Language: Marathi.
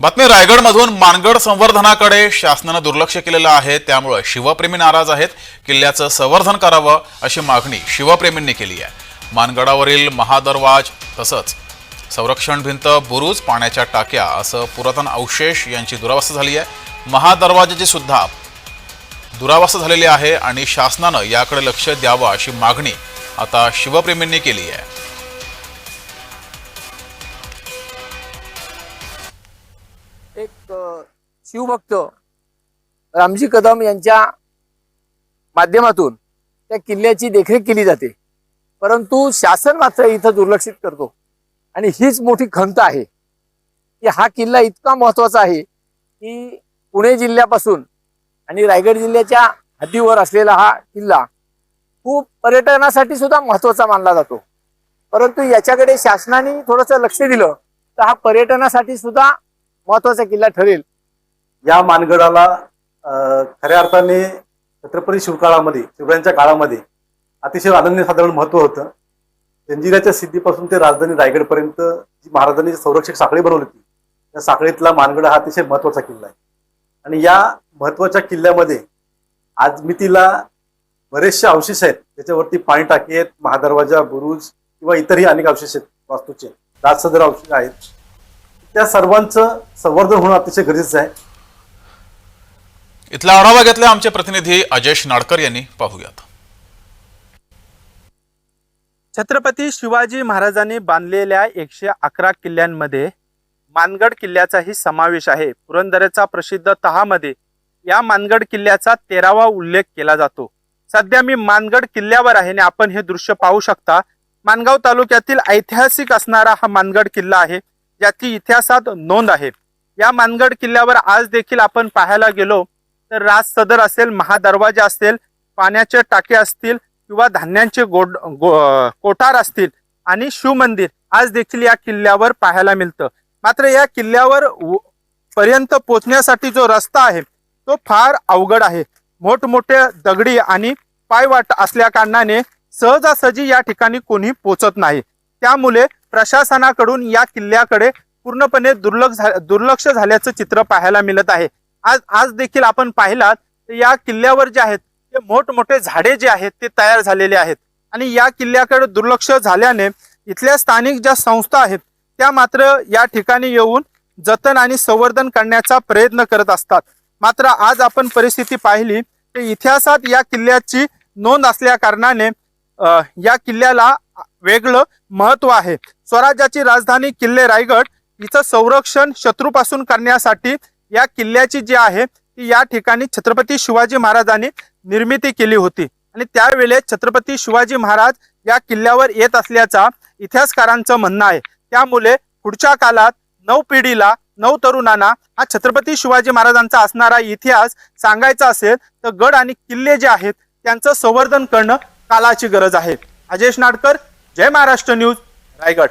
बातमी रायगडमधून मानगड संवर्धनाकडे शासनानं दुर्लक्ष केलेलं आहे. त्यामुळे शिवप्रेमी नाराज आहेत. किल्ल्याचं संवर्धन करावं अशी मागणी शिवप्रेमींनी केली आहे. मानगडावरील महादरवाज तसंच संरक्षण भिंत बुरुज पाण्याच्या टाक्या असं पुरातन अवशेष यांची दुरावस्था झाली आहे. महादरवाजाची सुद्धा दुरावस्था झालेली आहे आणि शासनानं याकडे लक्ष द्यावं अशी मागणी आता शिवप्रेमींनी केली आहे. शिवभक्त रामजी कदम यांच्या माध्यमातून त्या किल्ल्याची देखरेख केली जाते. परंतु शासन मात्र इथं दुर्लक्षित करतो. आणि हीच मोठी खंत आहे. की हा किल्ला इतका महत्त्वाचा आहे की पुणे जिल्ह्यापासून आणि रायगड जिल्ह्याच्या हद्दीवर असलेला हा किल्ला खूप पर्यटनासाठी सुद्धा महत्त्वाचा मानला जातो. परंतु याच्याकडे शासनाने थोडंसं लक्ष दिलं तर हा पर्यटनासाठी सुद्धा महत्त्वाचा किल्ला ठरेल. या मानगडाला खऱ्या अर्थाने छत्रपती शिवकाळामध्ये शिवरायांच्या काळामध्ये अतिशय अनन्य साधारण महत्त्व होतं. जंजिराच्या सिद्धीपासून ते राजधानी रायगडपर्यंत जी महाराजांनी संरक्षक साखळी बनवली होती त्या साखळीतला मानगड हा अतिशय महत्त्वाचा किल्ला आहे. आणि या महत्त्वाच्या किल्ल्यामध्ये आज मी तिला बरेचसे अवशेष आहेत त्याच्यावरती पाणी टाकी आहेत महादरवाजा बुरुज किंवा इतरही अनेक अवशेष आहेत वास्तूचे. राजसदर अवशेष आहेत. त्या सर्वांचं संवर्धन होणं अतिशय गरजेचं आहे. इथला आढावा घेतला आमचे प्रतिनिधी अजेश नाडकर यांनी. पाहूयात. छत्रपती शिवाजी महाराजांनी बांधलेल्या एकशे अकरा किल्ल्यांमध्ये मानगड किल्ल्याचाही समावेश आहे. पुरंदरेचा प्रसिद्ध तहामध्ये या मानगड किल्ल्याचा तेरावा उल्लेख केला जातो. सध्या मी मानगड किल्ल्यावर आहे आणि आपण हे दृश्य पाहू शकता. मानगाव तालुक्यातील ऐतिहासिक असणारा हा मानगड किल्ला आहे. ज्याची इतिहासात नोंद आहे. या मानगड किल्ल्यावर आज देखील आपण पाहायला गेलो तर राज सदर असेल महादरवाजा असेल पाण्याचे टाके असतील किंवा धान्यांचे गोड गो कोठार असतील आणि शिवमंदिर आज देखील या किल्ल्यावर पाहायला मिळतं. मात्र या किल्ल्यावर व- पर्यंत पोचण्यासाठी जो रस्ता आहे तो फार अवघड आहे. मोठमोठे दगडी आणि पायवाट असल्या कारणाने सहजासहजी या ठिकाणी कोणी पोचत नाही. त्यामुळे प्रशासनाकडून या किल्ल्याकडे पूर्णपणे दुर्लक्ष झा- दुर्लक्ष झाल्याचं चित्र पाहायला मिळत आहे. आज आज देखील आपण पाहिलात तर या किल्ल्यावर जे आहेत ते मोठमोठे झाडे जे आहेत ते तयार झालेले आहेत. आणि या किल्ल्याकडे दुर्लक्ष झाल्याने इथल्या स्थानिक ज्या संस्था आहेत त्या मात्र या ठिकाणी येऊन जतन आणि संवर्धन करण्याचा प्रयत्न करत असतात. मात्र आज आपण परिस्थिती पाहिली तर इतिहासात या किल्ल्याची नोंद असल्या कारणाने या किल्ल्याला वेगळं महत्त्व आहे. स्वराज्याची राजधानी किल्ले रायगड हिचं संरक्षण शत्रूपासून करण्यासाठी या किल्ल्याची जी आहे ती या ठिकाणी छत्रपती शिवाजी महाराजांनी निर्मिती केली होती. आणि त्यावेळेस छत्रपती शिवाजी महाराज या किल्ल्यावर येत असल्याचा इतिहासकारांचं म्हणणं आहे. त्यामुळे पुढच्या काळात नऊ पिढीला नऊ तरुणांना हा छत्रपती शिवाजी महाराजांचा असणारा इतिहास सांगायचा असेल तर गड आणि किल्ले जे आहेत त्यांचं संवर्धन करणं कालाची गरज आहे. अजेश नाडकर जय महाराष्ट्र न्यूज रायगड.